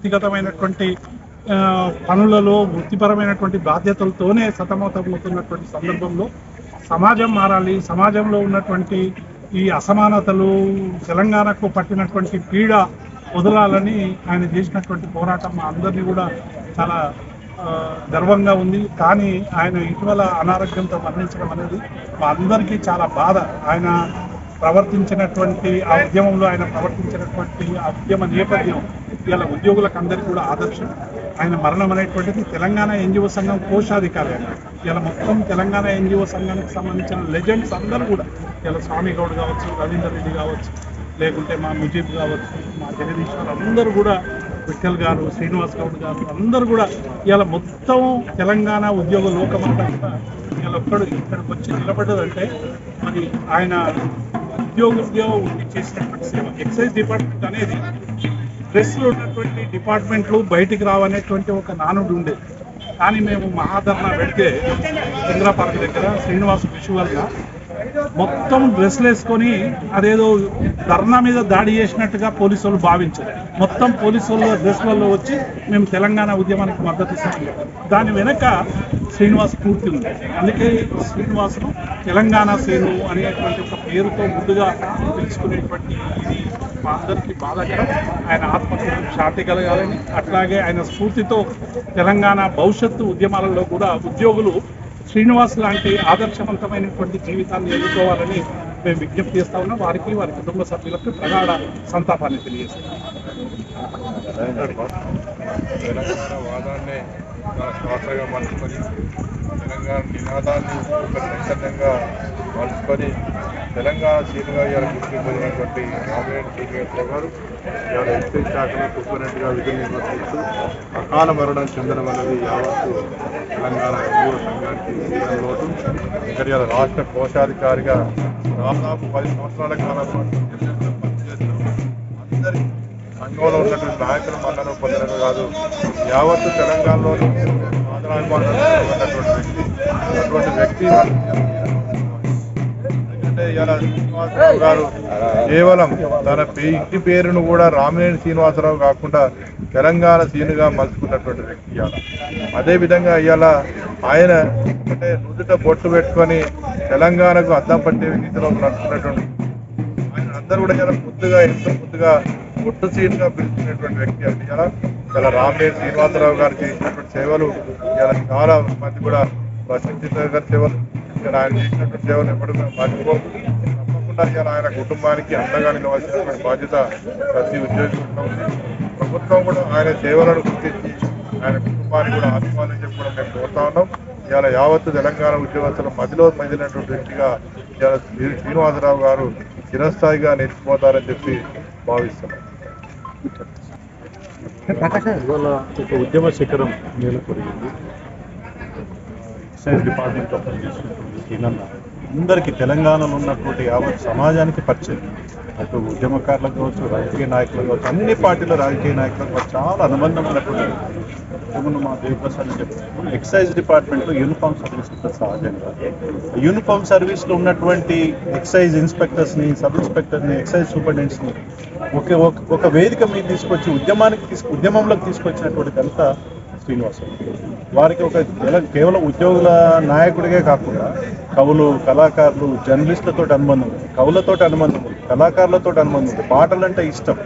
వ్యక్తిగతమైనటువంటి ఆ, పనులలో వృత్తిపరమైనటువంటి బాధ్యతలతోనే సతమతమవుతున్నటువంటి సందర్భంలో సమాజం మారాలి. సమాజంలో ఉన్నటువంటి ఈ అసమానతలు తెలంగాణకు పట్టినటువంటి పీడ వదలాలని ఆయన చేసినటువంటి పోరాటం మా అందరినీ కూడా చాలా ఆ, గర్వంగా ఉంది. కానీ ఆయన ఇటీవల అనారోగ్యంతో మరణించడం అనేది మా అందరికీ చాలా బాధ. ఆయన ప్రవర్తించినటువంటి ఆ ఉద్యమంలో ఆయన ప్రవర్తించినటువంటి ఆ ఉద్యమ నేపథ్యం ఇలా ఉద్యోగులకు అందరికీ కూడా ఆదర్శం. ఆయన మరణం అనేటువంటిది తెలంగాణ ఎన్జిఓ సంఘం కోశాధికారి ఆయన. ఇలా మొత్తం తెలంగాణ ఎన్జిఓ సంఘానికి సంబంధించిన లెజెండ్స్ అందరూ కూడా ఇలా స్వామి గౌడ్ కావచ్చు రవీందర్ రెడ్డి కావచ్చు లేకుంటే మా ముజీబ్ కావచ్చు మా జగదీశ్వర్ అందరూ కూడా విఠల్ గారు శ్రీనివాస్ గౌడ్ గారు అందరూ కూడా ఇలా మొత్తం తెలంగాణ ఉద్యోగ లోకమంతా కూడా ఇలా ఒక్కడు ఇక్కడికి వచ్చి నిలబడ్డదంటే మరి ఆయన ఉద్యోగ ఉండి చేసినటువంటి సేవ. ఎక్సైజ్ డిపార్ట్మెంట్ అనేది ప్రెస్లో ఉన్నటువంటి డిపార్ట్మెంట్లు బయటికి రావనేటువంటి ఒక నానుడు ఉండేది కానీ మేము మహాధర్నా పెడితే ఇందిరా పార్క్ దగ్గర శ్రీనివాస్ విజువల్గా మొత్తం డ్రెస్లు వేసుకొని అదేదో ధర్నా మీద దాడి చేసినట్టుగా పోలీసు వాళ్ళు భావించారు. మొత్తం పోలీసు వాళ్ళ డ్రెస్లలో వచ్చి మేము తెలంగాణ ఉద్యమానికి మద్దతు ఇస్తాం దాని వెనక శ్రీనివాస్ పూర్తి ఉంది. అందుకే శ్రీనివాసును తెలంగాణ సేను అనేటువంటి ఒక పేరుతో ముందుగా పిలుచుకునేటువంటి మా అందరికీ బాధాకరం ఆయన ఆత్మకు శాంతి కలగాలని అట్లాగే ఆయన స్ఫూర్తితో తెలంగాణ భవిష్యత్తు ఉద్యమాలలో కూడా ఉద్యోగులు శ్రీనివాస్ లాంటి ఆదర్శవంతమైనటువంటి జీవితాన్ని ఎదుర్కోవాలని మేము విజ్ఞప్తి చేస్తా ఉన్నాం. వారికి వారి కుటుంబ సభ్యులకు ప్రగాఢ సంతాపాన్ని తెలియజేస్తాం. తెలంగాణ వాదాన్నే చాలా శ్వాసగా మలుచుకొని తెలంగాణ నినాదాన్ని ఒక చైతన్యంగా మలుచుకొని తెలంగాణ సీనుగా ఇవాళ గుర్తింపబడినటువంటి పొందినటువంటి రామరెడ్డి శ్రీనివాసరావు గారు ఇవాళ ఎక్సైజ్ శాఖలో సూపరింటెండెంట్గా విధులు నిర్వర్తిస్తూ అకాల మరణం చెందడం అనేది యావత్తు తెలంగాణ యువ సంఘానికి లోటు. ఇక్కడ ఇవాళ రాష్ట్ర కోశాధికారిగా దాదాపు పది సంవత్సరాల కాలం పనిచేస్తూ అందరి సంఘంలో ఉన్నటువంటి నాయకులు మన్నను పొందడం కాదు. యావత్తు తెలంగాణలో ఆదరాభిమానాలు ఉన్నటువంటి వ్యక్తి అటువంటి వ్యక్తి ఇవాళ శ్రీనివాసరావు గారు. కేవలం తన ఇంటి పేరును కూడా రామినేని శ్రీనివాసరావు కాకుండా తెలంగాణ సీనుగా మలుచుకున్నటువంటి వ్యక్తి ఇవాళ. అదేవిధంగా ఇవాళ ఆయన అంటే నుదుట బొట్టు పెట్టుకొని తెలంగాణకు అద్దం పట్టే రీతిలో నడుచుకున్నటువంటి ఆయన అందరూ కూడా చాలా ముద్దుగా ఎంతో ముద్దుగా బొట్టు సీటుగా పిలుచుకునేటువంటి వ్యక్తి అండి ఇలా ఇలా రామేశ్వర శ్రీనివాసరావు గారు చేసినటువంటి సేవలు ఇలా చాలా మంది కూడా ప్రశంసిత గారి సేవలు ఇక్కడ ఆయన చేసినటువంటి సేవలు ఎప్పుడు మేము మర్చిపోము తప్పకుండా ఇవాళ ఆయన కుటుంబానికి అండగా నిలవాల్సినటువంటి బాధ్యత ప్రతి ఉద్యోగి ఉంది. ప్రభుత్వం కూడా ఆయన సేవలను గుర్తించి ఆయన కుటుంబాన్ని కూడా ఆత్మాలని చెప్పి కూడా మేము కోరుతా ఉన్నాం. ఇవాళ యావత్తు తెలంగాణ ఉద్యోగస్తుల మధ్యలో మధ్యనటువంటి వ్యక్తిగా ఇవాళ శ్రీ- శ్రీనివాసరావు గారు చిరస్థాయిగా నిలిచిపోతారని చెప్పి భావిస్తున్నాం. ఇవాళ ఒక ఉద్యమ శిఖరం నెలకొరిగింది ఎక్సైజ్ డిపార్ట్మెంట్లో పనిచేసినటువంటి సీనన్న అందరికీ తెలంగాణలో ఉన్నటువంటి యావత్ సమాజానికి పరిచయం. అటు ఉద్యమకారులకు కావచ్చు రాజకీయ నాయకులకు కావచ్చు అన్ని పార్టీల రాజకీయ నాయకులకు కావచ్చు చాలా అనుబంధం ఉన్నటువంటి ఏమన్నా మా దేవప్రసాద్ చెప్పారు. ఎక్సైజ్ డిపార్ట్మెంట్లో యూనిఫామ్ సర్వీస్ ఉంటుంది సహజంగా. యూనిఫామ్ సర్వీస్లో ఉన్నటువంటి ఎక్సైజ్ ఇన్స్పెక్టర్స్ని సబ్ ఇన్స్పెక్టర్ని ఎక్సైజ్ సూపరింటెండెంట్స్ని ఒక ఒక- ఒక వేదిక మీద తీసుకొచ్చి ఉద్యమానికి తీసుకు ఉద్యమంలోకి తీసుకొచ్చినటువంటి అంతా శ్రీనివాసరావు వారికి ఒక కేవలం- ఉద్యోగుల నాయకుడిగే కాకుండా కవులు కళాకారులు జర్నలిస్టులతో అనుబంధం ఉంది. కవులతో అనుబంధం ఉంది. కళాకారులతో అనుబంధం ఉంది. పాటలంటే ఇష్టం.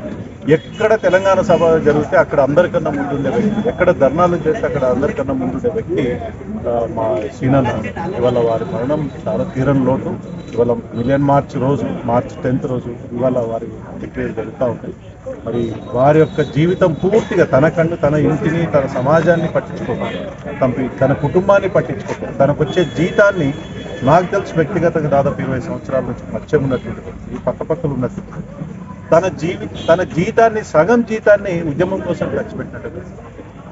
ఎక్కడ తెలంగాణ సభ జరిగితే అక్కడ అందరికన్నా ముందుండే వ్యక్తి. ఎక్కడ ధర్నాలు చేస్తే అక్కడ అందరికన్నా ముందుండే వ్యక్తి మా శ్రీనన్న. ఇవాళ వారి మరణం చాలా తీరం లోటు. ఇవాళ మిలియన్ మార్చ్ రోజు మార్చ్ టెన్త్ రోజు ఇవాళ వారి అంత్యక్రియలు జరుగుతూ ఉంటాయి మరి వారి యొక్క జీవితం పూర్తిగా తన కన్ను తన ఇంటిని తన సమాజాన్ని పట్టించుకోవాలి తన తన కుటుంబాన్ని పట్టించుకోవాలి తనకు వచ్చే జీతాన్ని నాకు తెలిసి వ్యక్తిగతంగా దాదాపు ఇరవై సంవత్సరాల నుంచి పరిచయం ఉన్నటువంటి వ్యక్తి. ఈ పక్క పక్కలు ఉన్నటువంటి తన జీవి తన జీతాన్ని సగం జీతాన్ని ఉద్యమం కోసం ఖర్చు పెట్టినట్టు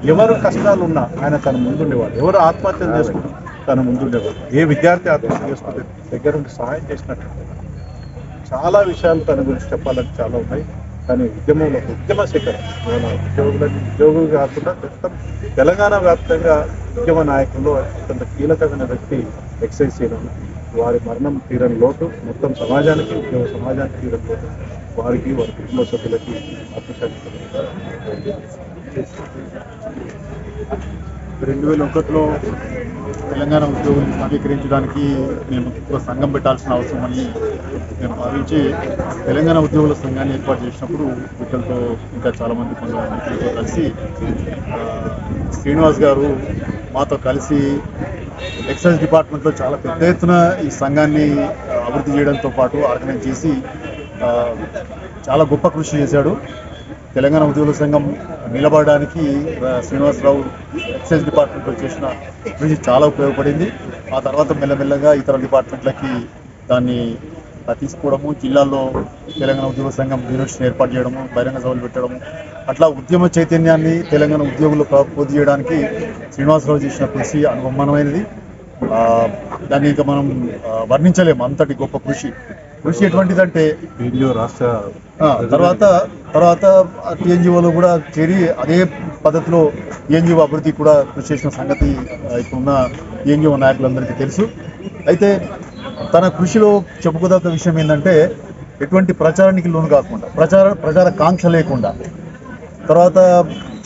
ఎవరు కష్టాలు ఉన్నా ఆయన తన ముందుండేవాడు. ఎవరు ఆత్మహత్యలు చేసుకుంటే తన ముందుండేవాడు. ఏ విద్యార్థి ఆత్మహత్య చేసుకుంటే దగ్గర ఉండి సహాయం చేసినట్టు. చాలా విషయాలు తన గురించి చెప్పాలని చాలా ఉన్నాయి. కానీ ఉద్యమంలో ఉద్యమ శిఖరం ఉద్యోగులని ఉద్యోగులు కాకుండా మొత్తం తెలంగాణ వ్యాప్తంగా ఉద్యమ నాయకుల్లో అత్యంత కీలకమైన వ్యక్తి ఎక్సైజ్ చేయడం వారి మరణం తీరని లోటు మొత్తం సమాజానికి ఉద్యోగ సమాజానికి తీరని లోటు. వారికి వారి కుటుంబ సభ్యులకి ఆత్మశాంతి రెండు వేల ఒకటిలో తెలంగాణ ఉద్యోగులను సమీకరించడానికి మేము ఒక సంఘం పెట్టాల్సిన అవసరం అని మేము భావించి తెలంగాణ ఉద్యోగుల సంఘాన్ని ఏర్పాటు చేసినప్పుడు వీటితో ఇంకా చాలామంది కొంతమంది మిత్రులతో కలిసి శ్రీనివాస్ గారు మాతో కలిసి ఎక్సైజ్ డిపార్ట్మెంట్లో చాలా పెద్ద ఎత్తున ఈ సంఘాన్ని అభివృద్ధి చేయడంతో పాటు ఆర్గనైజ్ చేసి చాలా గొప్ప కృషి చేశాడు. తెలంగాణ ఉద్యోగుల సంఘం నిలబడడానికి శ్రీనివాసరావు ఎక్సైజ్ డిపార్ట్మెంట్లో చేసిన కృషి చాలా ఉపయోగపడింది. ఆ తర్వాత మెల్లమెల్లగా ఇతర డిపార్ట్మెంట్లకి దాన్ని తీసుకోవడము జిల్లాల్లో తెలంగాణ ఉద్యోగ సంఘం యూనివర్సిటీని ఏర్పాటు చేయడము బహిరంగ సభలు పెట్టడము అట్లా ఉద్యమ చైతన్యాన్ని తెలంగాణ ఉద్యోగులు పూర్తి చేయడానికి శ్రీనివాసరావు చేసిన కృషి అనుబహమైనది దాన్ని ఇంకా మనం వర్ణించలేము. అంతటి గొప్ప కృషి. కృషి ఎటువంటిదంటే రాష్ట్ర తర్వాత తర్వాత టీఎన్జిఓలో కూడా చేరి అదే పద్ధతిలో టీఎన్జిఓ అభివృద్ధి కూడా కృషి చేసిన సంగతి ఇప్పుడున్న టీఎన్జిఓ నాయకులందరికీ తెలుసు. అయితే తన కృషిలో చెప్పుకోదగ్గ విషయం ఏంటంటే ఎటువంటి ప్రచారానికి లోను కాకుండా ప్రచార ప్రచార కాంక్ష లేకుండా తర్వాత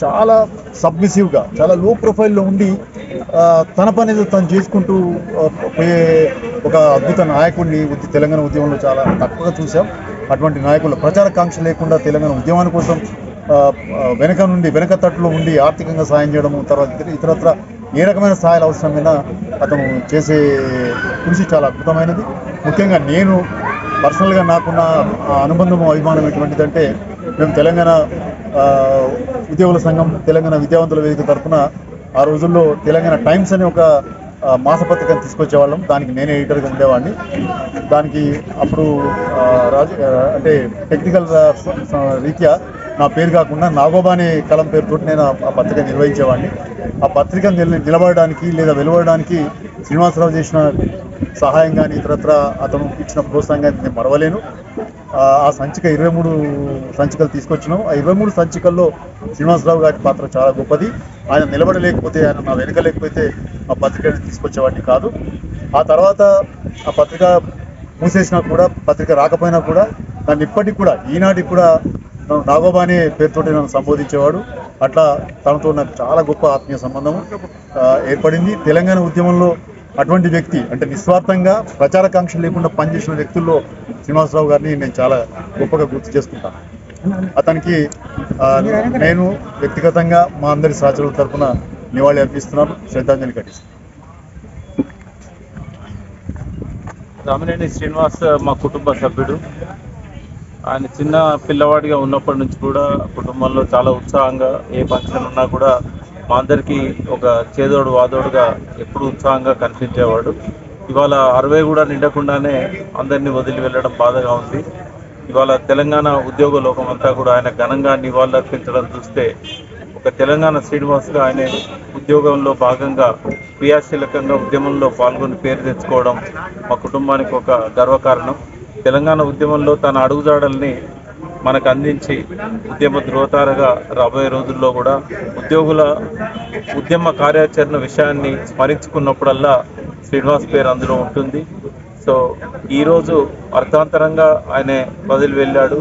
చాలా సబ్మిసివ్గా చాలా లో ప్రొఫైల్లో ఉండి తన పని తను చేసుకుంటూ పోయే ఒక అద్భుత నాయకుడిని ఉద్య- తెలంగాణ ఉద్యమంలో చాలా తక్కువగా చూసాం. అటువంటి నాయకులు ప్రచారకాంక్ష లేకుండా తెలంగాణ ఉద్యమాని కోసం వెనక నుండి వెనక తట్టులో ఉండి ఆర్థికంగా సాయం చేయడము తర్వాత ఇతరత్ర ఏ రకమైన సహాయాలు అవసరమైనా అతను చేసే కృషి చాలా అద్భుతమైనది. ముఖ్యంగా నేను పర్సనల్గా నాకున్న అనుబంధము అనుబంధం అభిమానం ఎటువంటిదంటే మేము తెలంగాణ ఉద్యోగుల సంఘం తెలంగాణ విద్యావంతుల వేదిక తరఫున ఆ రోజుల్లో తెలంగాణ టైమ్స్ అనే ఒక మాసపత్రికను తీసుకొచ్చేవాళ్ళం. దానికి నేనే ఎడిటర్గా ఉండేవాడిని. దానికి అప్పుడు రాజ అంటే టెక్నికల్ రీత్యా నా పేరు కాకుండా నాగోబా అనే కలం పేరుతో నేను ఆ- పత్రిక నిర్వహించేవాడిని. ఆ పత్రిక నిలబడడానికి లేదా వెలువడడానికి శ్రీనివాసరావు చేసిన సహాయం కానీ ఇతరత్ర అతను ఇచ్చిన ప్రోత్సాహం కానీ నేను మరవలేను. ఆ సంచిక ఇరవై మూడు సంచికలు తీసుకొచ్చినాం. ఆ ఇరవై మూడు సంచికల్లో శ్రీనివాసరావు గారి పాత్ర చాలా గొప్పది. ఆయన నిలబడలేకపోతే ఆయన నా వెనుక లేకపోతే ఆ పత్రికని తీసుకొచ్చేవాడిని కాదు. ఆ తర్వాత ఆ పత్రిక మూసేసినా కూడా పత్రిక రాకపోయినా కూడా నన్ను ఇప్పటికి కూడా ఈనాటికి కూడా నన్ను నాగోబా అనే పేరుతోటి నన్ను సంబోధించేవాడు. అట్లా తనతో నాకు చాలా గొప్ప ఆత్మీయ సంబంధం ఏర్పడింది. తెలంగాణ ఉద్యమంలో అటువంటి వ్యక్తి అంటే నిస్వార్థంగా ప్రచారకాంక్ష లేకుండా పనిచేసిన వ్యక్తుల్లో శ్రీనివాసరావు గారిని నేను చాలా గొప్పగా గుర్తు చేసుకుంటాను. అతనికి నేను వ్యక్తిగతంగా మా అందరి సహచరుల తరఫున నివాళి అర్పిస్తున్నాను. శ్రద్ధాంజలి ఘటిస్తున్నాను. రామినేని శ్రీనివాస్ మా కుటుంబ సభ్యుడు. ఆయన చిన్న పిల్లవాడిగా ఉన్నప్పటి నుంచి కూడా కుటుంబంలో చాలా ఉత్సాహంగా ఏ ఫంక్షన్ ఉన్నా కూడా మా అందరికీ ఒక చేదోడు వాదోడుగా ఎప్పుడు ఉత్సాహంగా కనిపించేవాడు. ఇవాళ అరవై కూడా నిండకుండానే అందరినీ వదిలి వెళ్ళడం బాధగా ఉంది. ఇవాళ తెలంగాణ ఉద్యోగ లోకం అంతా కూడా ఆయన ఘనంగా నివాళులర్పించడం చూస్తే ఒక తెలంగాణ శ్రీనివాస్గా ఆయన ఉద్యోగంలో భాగంగా క్రియాశీలకంగా ఉద్యమంలో పాల్గొని పేరు తెచ్చుకోవడం మా కుటుంబానికి ఒక గర్వకారణం. తెలంగాణ ఉద్యమంలో తన అడుగుజాడల్ని మనకు అందించి ఉద్యమ ధ్రువతారగా రాబోయే రోజుల్లో కూడా ఉద్యోగుల ఉద్యమ కార్యాచరణ విషయాన్ని స్మరించుకున్నప్పుడల్లా శ్రీనివాస్ పేరు అందులో ఉంటుంది. సో ఈరోజు అర్థాంతరంగా ఆయన వదిలి వెళ్ళాడు.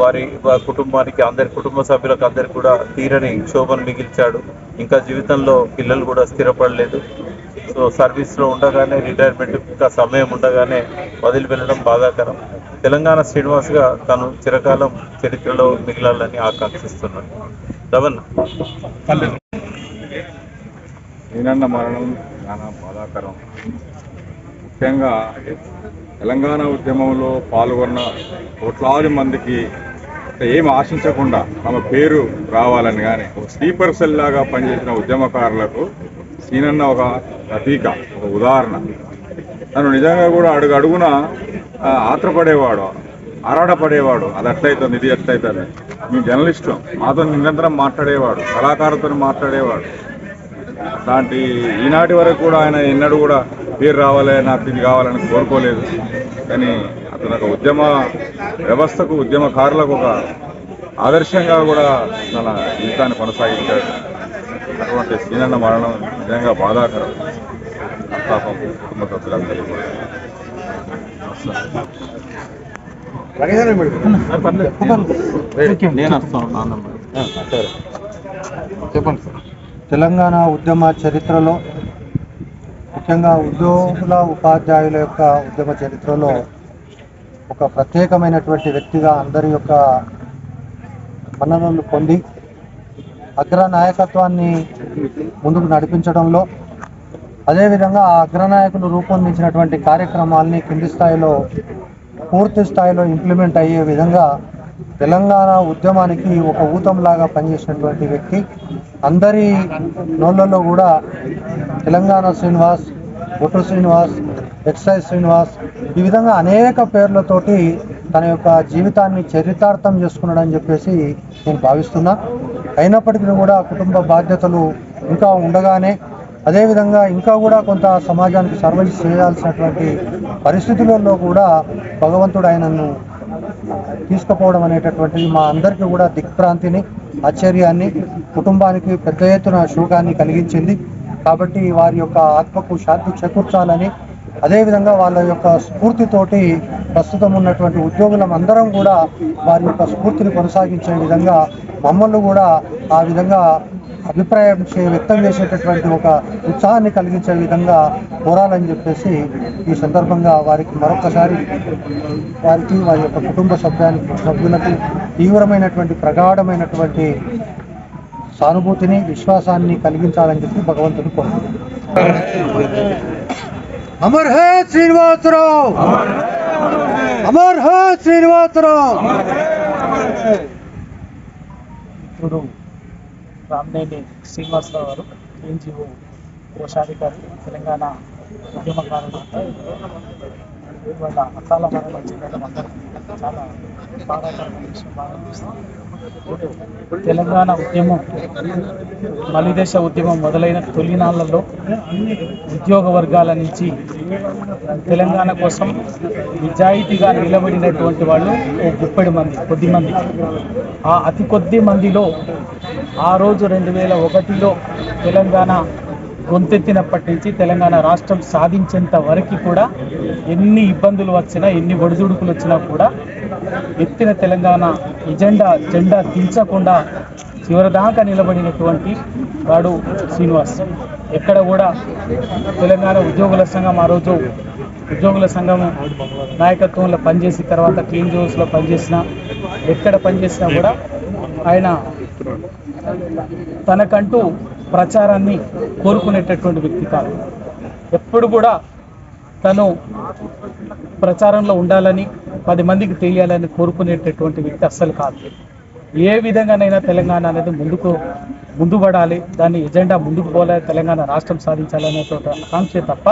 వారి వారి కుటుంబానికి అందరి కుటుంబ సభ్యులకు అందరికి కూడా తీరని క్షోభను మిగిల్చాడు. ఇంకా జీవితంలో పిల్లలు కూడా స్థిరపడలేదు. సో సర్వీస్లో ఉండగానే రిటైర్మెంట్ ఇంకా సమయం ఉండగానే వదిలి వెళ్ళడం బాధాకరం. తెలంగాణ శ్రీనివాస్గా తను చిరకాలం చరిత్రలో మిగిలాలని ఆకాంక్షిస్తున్నాను రవణ. నేనన్న మరణం చాలా బాధాకరం. ముఖ్యంగా తెలంగాణ ఉద్యమంలో పాల్గొన్న కోట్లాది మందికి ఏం ఆశించకుండా తమ పేరు రావాలని కానీ ఒక స్లీపర్ సెల్ లాగా పనిచేసిన ఉద్యమకారులకు సీనన్న ఒక ప్రతీక ఒక ఉదాహరణ. తను నిజంగా కూడా అడుగు అడుగున ఆత్రపడేవాడు ఆరాటపడేవాడు. అది అట్లయితుంది ఇది అట్లయితుంది. మీ జర్నలిస్టు మాతో నిరంతరం మాట్లాడేవాడు కళాకారులతో మాట్లాడేవాడు. అలాంటి ఈనాటి వరకు కూడా ఆయన ఎన్నడూ కూడా పేరు రావాలి నాకు ఇది కావాలని కోరుకోలేదు. కానీ అతను ఒక ఉద్యమ వ్యవస్థకు ఉద్యమకారులకు ఒక ఆదర్శంగా కూడా తన జీవితాన్ని కొనసాగించాడు. అటువంటి సీనన్న మరణం నిజంగా బాధాకరం. పాపం కుటుంబ సభ్యులందరూ కూడా చెప్పండి సార్. తెలంగాణ ఉద్యమ చరిత్రలో ముఖ్యంగా ఉద్యోగుల ఉపాధ్యాయుల యొక్క ఉద్యమ చరిత్రలో ఒక ప్రత్యేకమైనటువంటి వ్యక్తిగా అందరి యొక్క మన్ననలు పొంది అగ్ర నాయకత్వాన్ని ముందుకు నడిపించడంలో అదేవిధంగా ఆ అగ్రనాయకులు రూపొందించినటువంటి కార్యక్రమాల్ని కింది స్థాయిలో పూర్తి స్థాయిలో ఇంప్లిమెంట్ అయ్యే విధంగా తెలంగాణ ఉద్యమానికి ఒక ఊతంలాగా పనిచేసినటువంటి వ్యక్తి. అందరి నోళ్ళల్లో కూడా తెలంగాణ శ్రీనివాస్ బొట్టు శ్రీనివాస్ ఎక్సైజ్ శ్రీనివాస్ ఈ విధంగా అనేక పేర్లతోటి తన యొక్క జీవితాన్ని చరితార్థం చేసుకున్నాడని చెప్పేసి నేను భావిస్తున్నా. అయినప్పటికీ కూడా కుటుంబ బాధ్యతలు ఇంకా ఉండగానే అదేవిధంగా ఇంకా కూడా కొంత సమాజానికి సర్వీస్ చేయాల్సినటువంటి పరిస్థితులలో కూడా భగవంతుడు ఆయనను తీసుకుపోవడం అనేటటువంటిది మా అందరికీ కూడా దిక్భ్రాంతిని ఆశ్చర్యాన్ని కుటుంబానికి పెద్ద ఎత్తున శోకాన్ని కలిగించింది. కాబట్టి వారి యొక్క ఆత్మకు శాంతి చేకూర్చాలని అదేవిధంగా వాళ్ళ యొక్క స్ఫూర్తితోటి ప్రస్తుతం ఉన్నటువంటి ఉద్యోగులం అందరం కూడా వారి యొక్క స్ఫూర్తిని కొనసాగించే విధంగా మమ్మల్ని కూడా ఆ విధంగా అభిప్రాయం వ్యక్తం చేసేటటువంటి ఒక ఉత్సాహాన్ని కలిగించే విధంగా కోరాలని చెప్పేసి ఈ సందర్భంగా వారికి మరొకసారి వారికి వారి యొక్క కుటుంబ సభ్యానికి సభ్యులకు తీవ్రమైనటువంటి ప్రగాఢమైనటువంటి సానుభూతిని విశ్వాసాన్ని కలిగించాలని చెప్పి భగవంతుని కోరుతున్నాను అమర్ హే శ్రీనివాసరావు అమర్ హే శ్రీనివాసరావు ఇప్పుడు రామినేని శ్రీనివాసరావు గారు ఎన్జిఓ కోశాధికారి తెలంగాణ ఉద్యమకారులు వాళ్ళ అత్తాల మరణం చాలా బాధాకరమైన విషయం బాగా అనిపిస్తుంది తెలంగాణ ఉద్యమం మలిదేశ ఉద్యమం మొదలైన తొలినాళ్ళలో ఉద్యోగ వర్గాల నుంచి తెలంగాణ కోసం నిజాయితీగా నిలబడినటువంటి వాళ్ళు ఓ ముప్పై మంది కొద్ది మంది. ఆ అతి కొద్ది మందిలో ఆ రోజు రెండు వేల ఒకటిలో తెలంగాణ గొంతెత్తినప్పటి నుంచి తెలంగాణ రాష్ట్రం సాధించేంత వరకు కూడా ఎన్ని ఇబ్బందులు వచ్చినా ఎన్ని ఒడిదుడుకులు వచ్చినా కూడా ఎత్తిన తెలంగాణ ఎజెండా జెండా దించకుండా చివరిదాకా నిలబడినటువంటి వాడు శ్రీనివాస్. ఎక్కడ కూడా తెలంగాణ ఉద్యోగుల సంఘం ఆ రోజు ఉద్యోగుల సంఘం నాయకత్వంలో పనిచేసిన తర్వాత క్లీన్ జోన్స్లో పనిచేసిన ఎక్కడ పనిచేసినా కూడా ఆయన తనకంటూ ప్రచారాన్ని కోరుకునేటటువంటి వ్యక్తి కాదు. ఎప్పుడు కూడా తను ప్రచారంలో ఉండాలని పది మందికి తెలియాలని కోరుకునేటటువంటి వ్యక్తి అస్సలు కాదు. ఏ విధంగానైనా తెలంగాణ అనేది ముందుకు ముందు పడాలి దాన్ని ఎజెండా ముందుకు పోలే తెలంగాణ రాష్ట్రం సాధించాలనేటువంటి ఆకాంక్ష తప్ప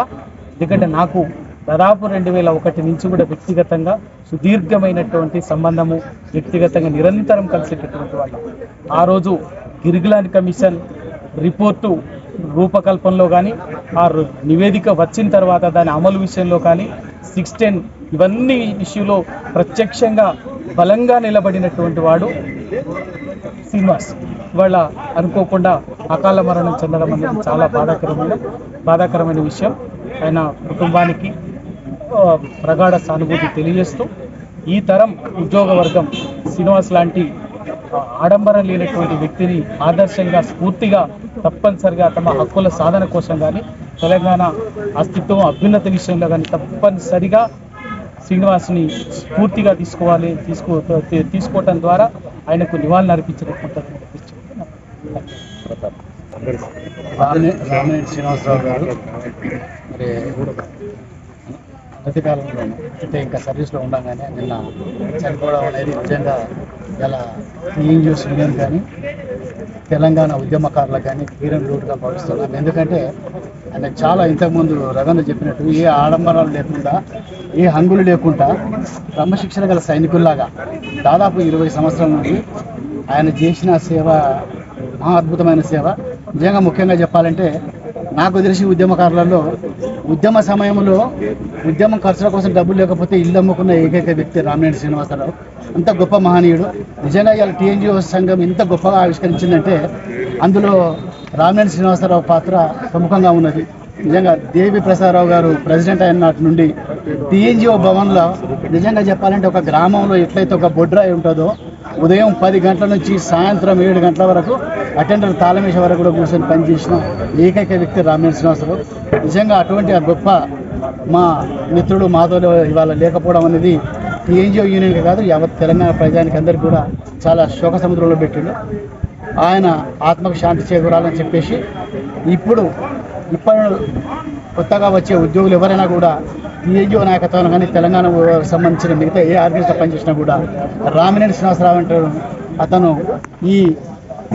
ఎందుకంటే నాకు దాదాపు రెండు వేల ఒకటి నుంచి కూడా వ్యక్తిగతంగా సుదీర్ఘమైనటువంటి సంబంధము వ్యక్తిగతంగా నిరంతరం కలిసేటటువంటి వాళ్ళు. ఆ రోజు గిరిగిలాన్ కమిషన్ రిపోర్టు రూపకల్పనలో కానీ ఆ రు- నివేదిక వచ్చిన తర్వాత దాని అమలు విషయంలో కానీ సిక్స్ టెన్ ఇవన్నీ ఇష్యూలో ప్రత్యక్షంగా బలంగా నిలబడినటువంటి వాడు శ్రీనివాస్. ఇవాళ అనుకోకుండా అకాల మరణం చెందడం అనేది చాలా బాధాకరమైన బాధాకరమైన విషయం. ఆయన కుటుంబానికి ప్రగాఢ సానుభూతి తెలియజేస్తూ ఈ తరం ఉద్యోగ వర్గం శ్రీనివాస్ లాంటి ఆడంబరం లేనటువంటి వ్యక్తిని ఆదర్శంగా స్ఫూర్తిగా తప్పనిసరిగా తమ హక్కుల సాధన కోసం కానీ తెలంగాణ అస్తిత్వం అభ్యున్నత విషయంలో కానీ తప్పనిసరిగా శ్రీనివాస్ని స్ఫూర్తిగా తీసుకోవాలి తీసుకో తీ- తీసుకోవటం ద్వారా ఆయనకు నివాళులు అర్పించినట్టు రామినేని శ్రీనివాసరావు గారు. మరి అనతి కాలంలో అంటే ఇంకా సర్వీస్లో ఉండగానే నిన్న చనిపోవడం అనేది నిజంగా ఇలా టీఎన్యూస్ యూనియన్ కానీ తెలంగాణ ఉద్యమకారులకు కానీ తీరం లోటుగా భావిస్తున్నాను. ఎందుకంటే ఆయన చాలా ఇంతకుముందు రవీంద్ర చెప్పినట్టు ఏ ఆడంబరాలు లేకుండా ఏ హంగులు లేకుండా క్రమశిక్షణ గల సైనికుల్లాగా దాదాపు ఇరవై సంవత్సరాల నుండి ఆయన చేసిన సేవ మహా అద్భుతమైన సేవ. నిజంగా ముఖ్యంగా చెప్పాలంటే నాకు తెలిసి ఉద్యమకారులలో ఉద్యమ సమయంలో ఉద్యమం ఖర్చుల కోసం డబ్బులు లేకపోతే ఇల్లు అమ్ముకున్న ఏకైక వ్యక్తి రామనేని శ్రీనివాసరావు. అంత గొప్ప మహనీయుడు. నిజంగా ఇవాళ టీఎన్జిఓ సంఘం ఇంత గొప్పగా ఆవిష్కరించిందంటే అందులో రామనేని శ్రీనివాసరావు పాత్ర ప్రముఖంగా ఉన్నది. నిజంగా దేవి ప్రసాదరావు గారు ప్రెసిడెంట్ అయిన నాటి నుండి టీఎన్జిఓ భవన్లో నిజంగా చెప్పాలంటే ఒక గ్రామంలో ఎట్లయితే ఒక బొడ్రాయి ఉంటుందో ఉదయం పది గంటల నుంచి సాయంత్రం ఏడు గంటల వరకు అటెండర్ తాళమేశ వరకు కూడా కూర్చొని పనిచేసిన ఏకైక వ్యక్తి రామేణ శ్రీనివాసరావు. నిజంగా అటువంటి ఆ గొప్ప మా మిత్రుడు మాతో ఇవాళ లేకపోవడం అనేది ఎన్జిఓ యూనియన్కి కాదు యావత్ తెలంగాణ ప్రజానికి అందరికీ కూడా చాలా శోక సముద్రంలో పెట్టిండు. ఆయన ఆత్మకు శాంతి చేకూరాలని చెప్పేసి ఇప్పుడు ఇప్పుడు కొత్తగా వచ్చే ఉద్యోగులు ఎవరైనా కూడా టీఎన్జిఓ నాయకత్వం కానీ తెలంగాణ సంబంధించిన మిగతా ఏ ఆర్గనైజేషన్ పనిచేసినా కూడా రామినేని శ్రీనివాసరావు అంటారు. అతను ఈ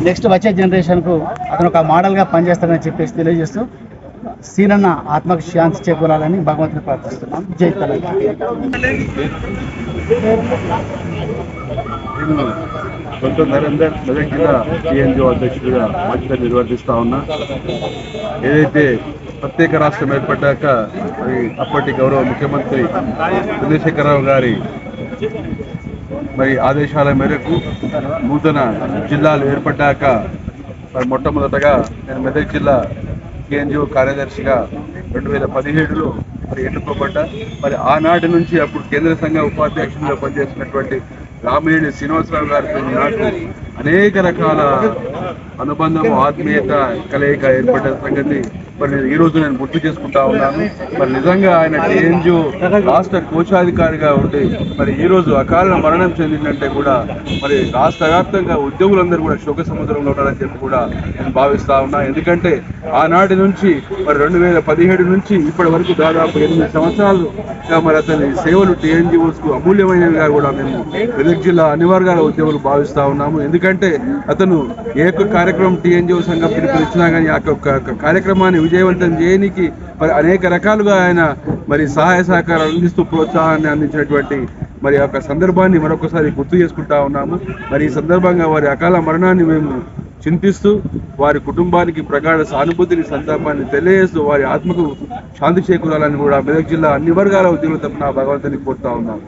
నెక్స్ట్ వచ్చే జనరేషన్కు అతను ఒక మోడల్గా పనిచేస్తాడని చెప్పేసి తెలియజేస్తూ సీనన్న ఆత్మకు శాంతి చేకూరాలని భగవంతుని ప్రార్థిస్తున్నాం. జై తెలంగాణ. నేను కొంత నరేందర్ మెదక్ జిల్లా అధ్యక్షుడిగా బాధ్యత నిర్వర్తిస్తా ఉన్నా. ఏదైతే ప్రత్యేక రాష్ట్రం ఏర్పడ్డాక మరి అప్పటి గౌరవ ముఖ్యమంత్రి చంద్రశేఖరరావు గారి మరి ఆదేశాల మేరకు నూతన జిల్లాలు ఏర్పడ్డాక మరి మొట్టమొదటగా నేను మెదక్ జిల్లా టీఎన్జిఓ కార్యదర్శిగా రెండు వేల పదిహేడులో మరి ఎన్నుకోబడ్డా. మరి ఆనాటి నుంచి అప్పుడు కేంద్ర సంఘ ఉపాధ్యక్షుడిగా పనిచేసినటువంటి రామినేని శ్రీనివాసరావు గారితో నాకు అనేక రకాల అనుబంధం ఆత్మీయత కలయిక ఏర్పడ్డ సంగతి. మరి నేను ఈ రోజు నేను గుర్తు చేసుకుంటా ఉన్నాను. మరి నిజంగా ఆయన టీఎన్జు రాష్ట్ర కోశాధికారిగా ఉండి మరి ఈ రోజు అకాల మరణం చెందిందంటే కూడా మరి రాష్ట్ర వ్యాప్తంగా ఉద్యోగులందరూ కూడా శోక సముద్రంలో ఉన్నారని చెప్పి కూడా నేను భావిస్తా ఉన్నా. ఎందుకంటే ఆనాటి నుంచి మరి రెండు వేల పదిహేడు నుంచి ఇప్పటి వరకు దాదాపు ఎనిమిది సంవత్సరాలు మరి అతని సేవలు టీఎన్జిఓస్కు అమూల్యమైనవిగా కూడా మేము మెదక్ జిల్లా అన్ని వర్గాల ఉద్యోగులు భావిస్తా ఉన్నాము. ఎందుకంటే అతను ఏ ఒక్క కార్యక్రమం టీఎన్జిఓ సంఘం పిలుపునిచ్చినా కానీ ఆ యొక్క కార్యక్రమాన్ని విజయవంతం చేయడానికి మరి అనేక రకాలుగా ఆయన మరి సహాయ సహకారాలు అందిస్తూ ప్రోత్సాహాన్ని అందించినటువంటి మరి యొక్క సందర్భాన్ని మరొకసారి గుర్తు చేసుకుంటా ఉన్నాము. మరి ఈ సందర్భంగా వారి అకాల మరణాన్ని మేము చింతిస్తూ వారి కుటుంబానికి ప్రగాఢ సానుభూతిని సంతాపాన్ని తెలియజేస్తూ వారి ఆత్మకు శాంతి చేకూరాలని కూడా మెదక్ జిల్లా అన్ని వర్గాల ఉద్యోగుల తప్పున భగవంతుని కోరుతా ఉన్నాము.